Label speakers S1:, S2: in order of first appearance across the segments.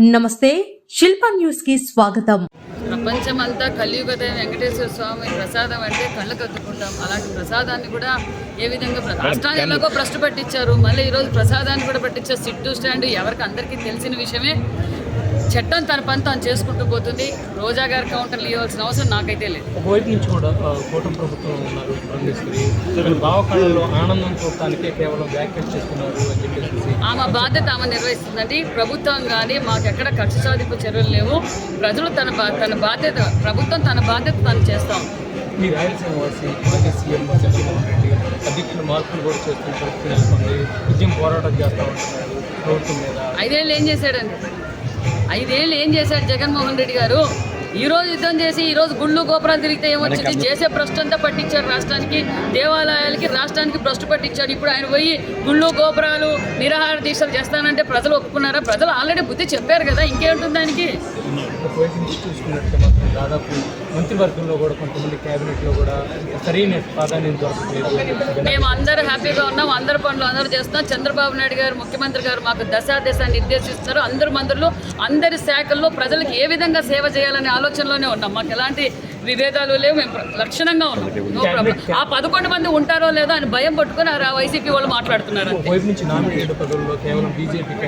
S1: నమస్తే శిల్ప న్యూస్కి స్వాగతం.
S2: ప్రపంచమంతా కలియుగ దైవం వెంకటేశ్వర స్వామి ప్రసాదం అంటే కళ్ళు కత్తుకుంటాం. అలాంటి ప్రసాదాన్ని కూడా ఏ విధంగా ప్ర- రాష్ట్రాన్ని ఎలాగో భ్రష్టు పట్టించారు మళ్ళీ ఈరోజు ప్రసాదాన్ని కూడా పట్టించారు సిట్టు స్టాండ్. ఎవరికి అందరికీ తెలిసిన విషయమే. చట్టం తన పని తాను చేసుకుంటూ పోతుంది. రోజా గారి కౌంటర్లు ఇవ్వాల్సిన అవసరం నాకైతే లేదు.
S3: ఒకవైపు నుంచి కూడా కూటమి ప్రభుత్వం ఉన్నారు భావకళలో ఆనందం చూడటానికే కేవలం వ్యాఖ్యలు చేస్తున్నారు అని చెప్పేసి.
S2: ఆమె బాధ్యత ఆమె నిర్వహిస్తుందండి. ప్రభుత్వం కానీ మాకు ఎక్కడ కక్ష సాధింపు చర్యలు లేవు. ప్రజలు తన తన బాధ్యత ప్రభుత్వం తన బాధ్యత తను చేస్తాం.
S3: మీ రాయలసీమ వాసి సీఎం జగన్మోహన్ రెడ్డి అధ్యక్షులు మార్పులు కూడా చేస్తున్న పరిస్థితి నెలకొంది. ఉద్యమం పోరాటం చేస్తూ ఉంటున్నారు ప్రభుత్వం మీద.
S2: ఐదేళ్ళు ఏం చేశాడండి? ఐదేళ్ళు ఏం చేశాడు జగన్మోహన్ రెడ్డి గారు? ఈ రోజు యుద్ధం చేసి ఈ రోజు గుళ్ళు గోపురాలు తిరిగితే ఏమొచ్చింది? చేసే భ్రష్టు అంతా పట్టించాడు రాష్ట్రానికి దేవాలయాలకి రాష్ట్రానికి భ్రష్టు పట్టించాడు ఇప్పుడు ఆయన పోయి గుళ్ళు గోపురాలు నిరాహార దీక్షలు చేస్తానంటే ప్రజలు ఒప్పుకున్నారా? ప్రజలు ఆల్రెడీ బుద్ధి చెప్పారు కదా ఇంకేముంటుంది దానికి
S3: దాదాపు మంత్రివర్గంలో కూడా కొంతమంది క్యాబినెట్లో కూడా సరైన
S2: మేము అందరూ హ్యాపీగా ఉన్నాం. అందరి పనులు అందరూ చేస్తున్నాం. చంద్రబాబు నాయుడు గారు ముఖ్యమంత్రి గారు మాకు దశాదశ నిర్దేశిస్తున్నారు. అందరు మంత్రులు అందరి శాఖల్లో ప్రజలకు ఏ విధంగా సేవ చేయాలనే ఆలోచనలోనే ఉన్నాం. మాకు ఎలాంటి విభేదాలు లేవు మేము లక్షణంగా ఉన్నాం. నో ప్రాబ్లం ఆ పదకొండు మంది ఉంటారో లేదో అని భయం పట్టుకుని ఆ వైసీపీ వాళ్ళు మాట్లాడుతున్నారు.
S3: వైపు నుంచి నామినేటెడ్ పదవుల్లో కేవలం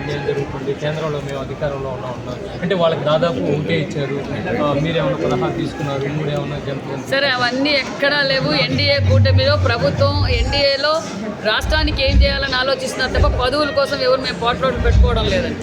S3: అన్యాయం జరుగుతుంది. కేంద్రంలో మేము అధికారంలో ఉన్నా ఉన్నాం అంటే వాళ్ళకి దాదాపు ఒకటే ఇచ్చారు. పదహారు తీసుకున్నారు? జంప్
S2: సరే అవన్నీ ఎక్కడా లేవు. ఎన్డీఏ కూటమిలో ప్రభుత్వం ఎన్డీఏలో రాష్ట్రానికి ఏం చేయాలని ఆలోచిస్తున్నారు తప్ప పదవుల కోసం ఎవరు మేము పోట్లాట్లు పెట్టుకోవడం లేదండి.